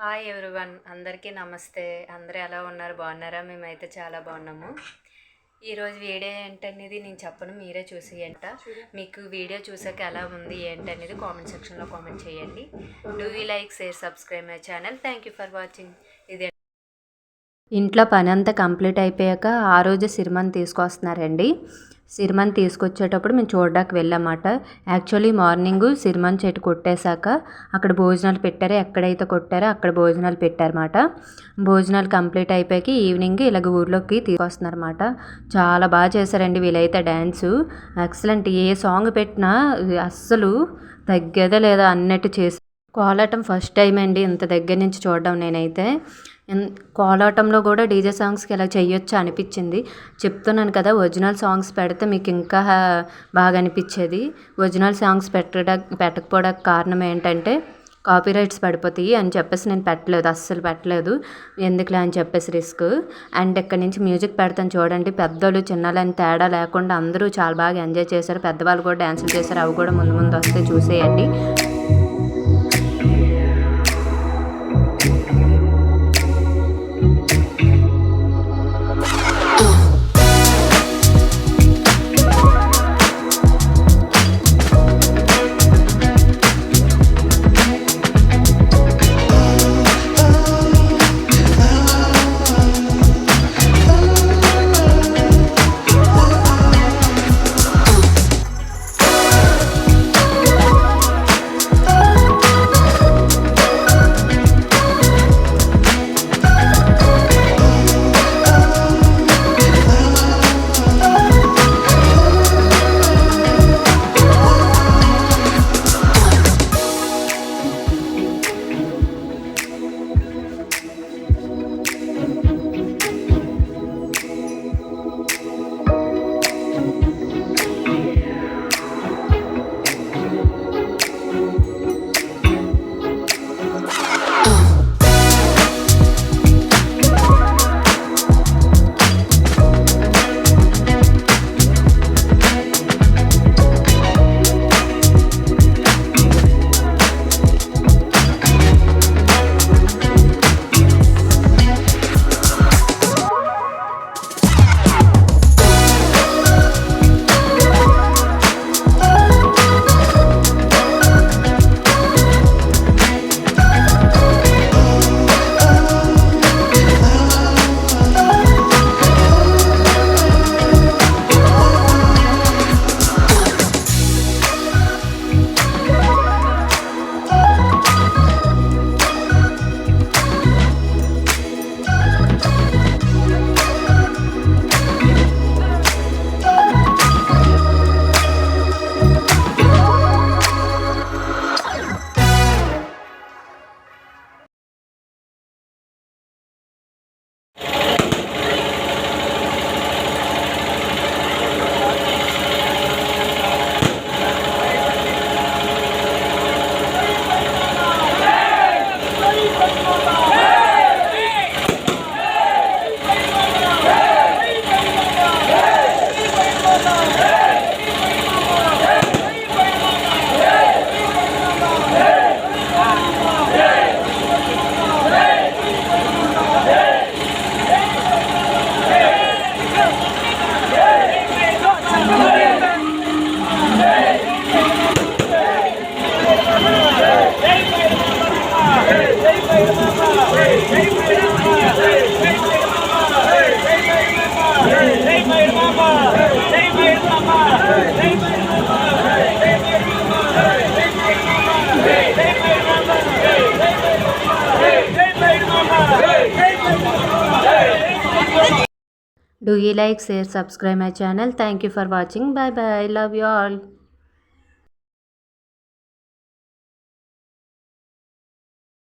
Hi one అందరికీ నమస్తే అందరూ ఎలా ఉన్నారు బాగున్నారా మేమైతే చాలా బాగున్నాము ఈరోజు వీడియో ఏంటనేది నేను చెప్పను మీరే చూసి అంట మీకు వీడియో చూసాక ఎలా ఉంది ఏంటనేది కామెంట్ సెక్షన్లో కామెంట్ చేయండి do you like share subscribe my channel thank you for watching ఇది ఇంట్లో పని అంతా కంప్లీట్ అయిపోయాక ఆ రోజు సిరిమని తీసుకొస్తున్నారండి సిరిమన్ తీసుకొచ్చేటప్పుడు మేము చూడడానికి వెళ్ళామాట యాక్చువల్లీ మార్నింగ్ సిరిమన్ చెట్టు కొట్టేశాక అక్కడ భోజనాలు పెట్టారో ఎక్కడైతే కొట్టారో అక్కడ భోజనాలు పెట్టారన్నమాట భోజనాలు కంప్లీట్ అయిపోయాక ఈవినింగ్ ఇలాగ ఊర్లోకి తీసుకొస్తున్నారన్నమాట చాలా బాగా చేశారండి వీలైతే డ్యాన్సు ఎక్సలెంట్ ఏ సాంగ్ పెట్టినా అస్సలు తగ్గేదా లేదా అన్నట్టు చేసి కోలాటం ఫస్ట్ టైం అండి ఇంత దగ్గర నుంచి చూడడం నేనైతే కోలాటంలో కూడా డీజే సాంగ్స్కి ఇలా చేయొచ్చు అనిపించింది చెప్తున్నాను కదా ఒరిజినల్ సాంగ్స్ పెడితే మీకు ఇంకా బాగా అనిపించేది ఒరిజినల్ సాంగ్స్ పెట్టడా పెట్టకపోవడానికి కారణం ఏంటంటే కాపీరైట్స్ పడిపోతాయి అని చెప్పేసి నేను పెట్టలేదు అస్సలు పెట్టలేదు ఎందుకులే అని చెప్పేసి రిస్క్ అండ్ ఇక్కడ నుంచి మ్యూజిక్ పెడతాను చూడండి పెద్దోళ్ళు చిన్నలని తేడా లేకుండా అందరూ చాలా బాగా ఎంజాయ్ చేశారు పెద్దవాళ్ళు కూడా డ్యాన్సులు చేశారు అవి కూడా ముందు ముందు వస్తే చూసేయండి Do you like, share, subscribe my channel. Thank you for watching. Bye bye. Love you all.